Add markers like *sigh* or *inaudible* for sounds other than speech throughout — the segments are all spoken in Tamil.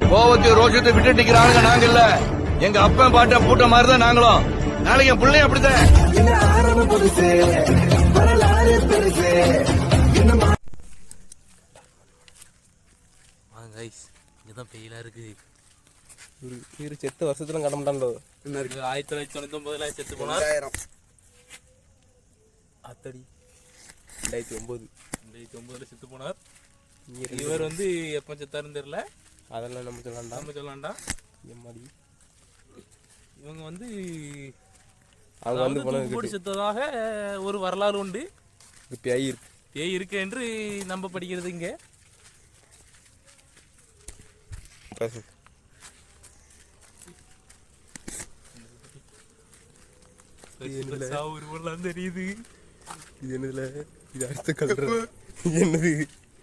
கோவத்தையும் ரோஷத்தை விட்டு நிக்கிறாங்க நாங்க இல்ல எங்க அப்பன் பாட்ட பூட்ட மாதிரி தான் நாங்களும். நாளைக்கு என் பிள்ளையும் அப்படித்தான். கைஸ் இங்கே தான் பெயிலாக இருக்குது இவரு செத்து வருஷத்துல கடமாட்டான்டோ இவர் ஆயிரத்தி தொள்ளாயிரத்தி தொண்ணூத்தி ஒன்பதுல செத்து போனார் அத்தடி. ரெண்டாயிரத்தி ஒன்பது. ரெண்டாயிரத்தி ஒன்பதுல செத்து போனார். இவர் வந்து எப்போ செத்தாருன்னு தெரியல. அதெல்லாம் நம்ம சொல்லலாம்டா. நம்ம சொல்லலாம்டா. எம்மாடி. இவங்க வந்து அவங்க வந்து அதாவது தூக்கு போட்டு செத்ததாக ஒரு வரலாறு உண்டு. பேய் இருக்கு. பேய் இருக்கு என்று நம்ப படிக்கிறது இங்க. பேசு. ஒரு ஊர்லாம் தெரியுது. இது என்னதுல? இது அடுத்த கலர் இது என்னது?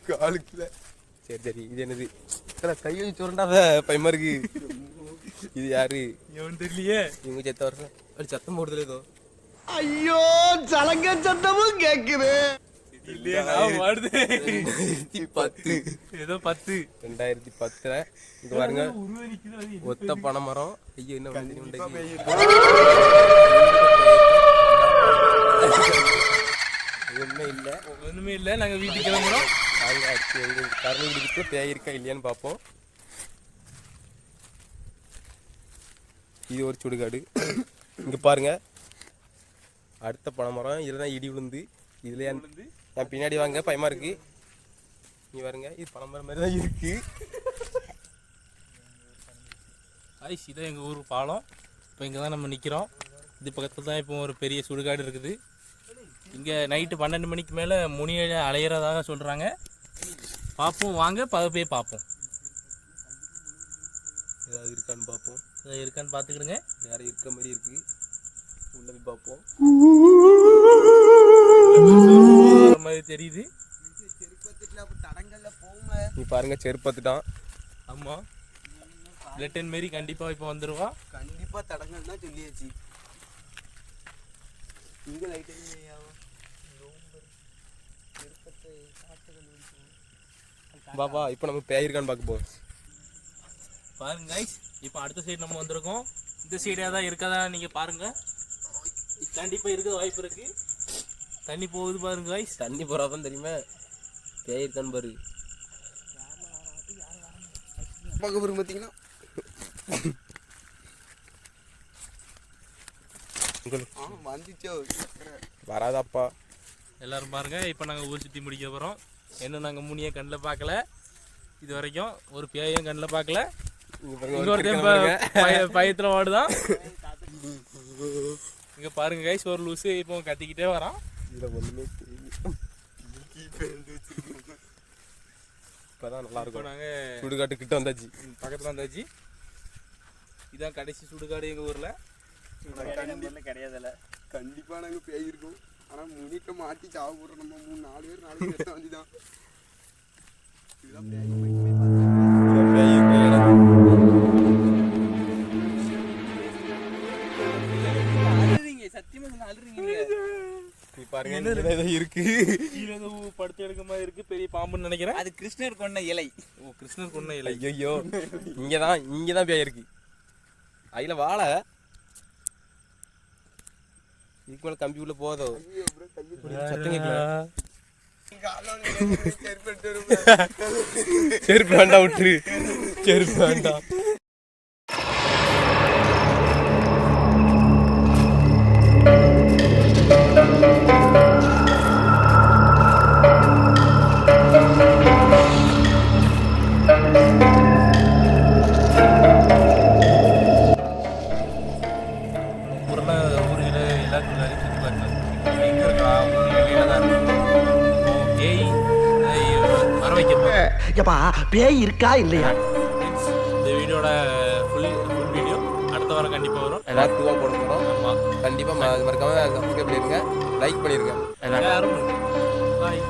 காலுக்குல சரி சரி இது என்னது? கையை சுரண்டாத பயமா இருக்கு இது யாரு? எவன் தெரியலையே. இவங்க செத்த வருஷம். அப்படி சத்தம் போடுதல ஏதோ. ஐயோ சலங்க சத்தமும் கேக்குது. ரெண்டாயிரத்தி பத்து. ஏதோ பத்து. ரெண்டாயிரத்தி பத்துல இங்க பாருங்க? ஒத்த பனை மரம். ஐயோ என்ன ஒண்ணுமே இல்ல. ஒண்ணுமே இல்ல. நாங்க வீட்டுக்கு கிளம்புறோம். நாங்க அடுத்து எங்க கருணகிரிக்கு பேய் இருக்கா இல்லையான்னு பார்ப்போம். இது ஒரு சுடுகாடு. இங்க பாருங்க. அடுத்த பனை மரம் இதுல தான் இடி விழுந்து இதுல என் என் பின்னாடி வாங்க பயமா இருக்கு. நீ பாருங்க இது பனை மரம் மாதிரி தான் இருக்கு. ஐஸ் இதான் எங்கள் ஊர் பாலம். இப்போ இங்கே தான் நம்ம நிற்கிறோம் இது பக்கத்தில் தான் இப்போ ஒரு பெரிய சுடுகாடு இருக்குது. இங்கே நைட்டு பன்னெண்டு மணிக்கு மேலே முனியை அலையிறதாக சொல்கிறாங்க பார்ப்போம் வாங்க போய் பார்ப்போம் ஏதாவது இருக்கான்னு பார்ப்போம் இது இருக்கான்னு பார்த்துக்கிடுங்க வேற இருக்க மாதிரி இருக்கு. உள்ள போய் பார்ப்போம் மாதிரி தெரியுது. நீ பாருங்க செருப்பத்துட்டான் ஆமாம் லெட்டன் மாரி கண்டிப்பாக இப்போ வந்துடுவா கண்டிப்பா தடங்கள் தான் சொல்லியாச்சு. இங்க லைட் பாபா இப்போ நம்ம பேய் இருக்கான்னு பார்க்க போறோம். பாருங்க guys. இப்போ அடுத்த சைடு நம்ம வந்திருக்கோம். இந்த சைடாக தான் இருக்கதா நீங்கள் பாருங்கள் கண்டிப்பாக இருக்க வாய்ப்பு இருக்குது தண்ணி போகுது பாருங்க guys. தண்ணி போறாதான் தெரியுமா. பேய் இருக்கான்னு பாரு. பார்க்க உங்களுக்கு ஆ வந்துச்சோ. வராதாப்பா. எல்லாரும் பாருங்க இப்போ நாங்கள் ஊர் சுற்றி முடிக்க போகிறோம் இன்னும் நாங்கள் முனியை கண்ணில் பார்க்கல இது வரைக்கும் ஒரு பேயும் கண்ணில் பார்க்கல. பய- பயத்துல வாடுதான். இங்க பாருங்க கைஸ் ஒரு லூசு இப்போ கத்திக்கிட்டே வரான். இதுல தெரியல. இப்பதான் நல்லா இருக்கும். நாங்க சுடுகாட்டு கிட்ட வந்தாச்சு. பக்கத்துல வந்தாச்சு. இதான் கடைசி சுடுகாடு எங்க ஊர்ல. கண்டிப்பா நாங்க பேய் இருக்கோம். ஆனா முனிக்க மாட்டி சாவ போடுறோம் நம்ம மூணு நாலு பேர் நாலு பேர் இதுல பேய். இருக்க. படுத்து எடுக்க மாதிரி இருக்கு பெரிய பாம்புன்னு நினைக்கிறேன். அது கிருஷ்ணர் கொண்ட இலை. ஓ கிருஷ்ணர் கொன்ன இலை. ஐயோ இங்கதான் இங்கதான் பேய் இருக்கு. அதுல வாழை. இதுக்கு மேல கம்பி உள்ள போதோ சத்தம் கேட்கல *laughs* செருப்பு வேண்டாம் விட்டுரு. செருப்பு வேண்டாம். எப்பா பேய் இருக்கா இல்லையா? இந்த வீடியோட ஃபுல் ஃபுல் வீடியோ அடுத்த வாரம் கண்டிப்பா வரும். எல்லாரும் டூவா போட போறோம் ஆமா. கண்டிப்பா ம- மறக்காம சப்ஸ்கிரைப் பண்ணிருங்க லைக் பண்ணிருங்க யாரும் பாய்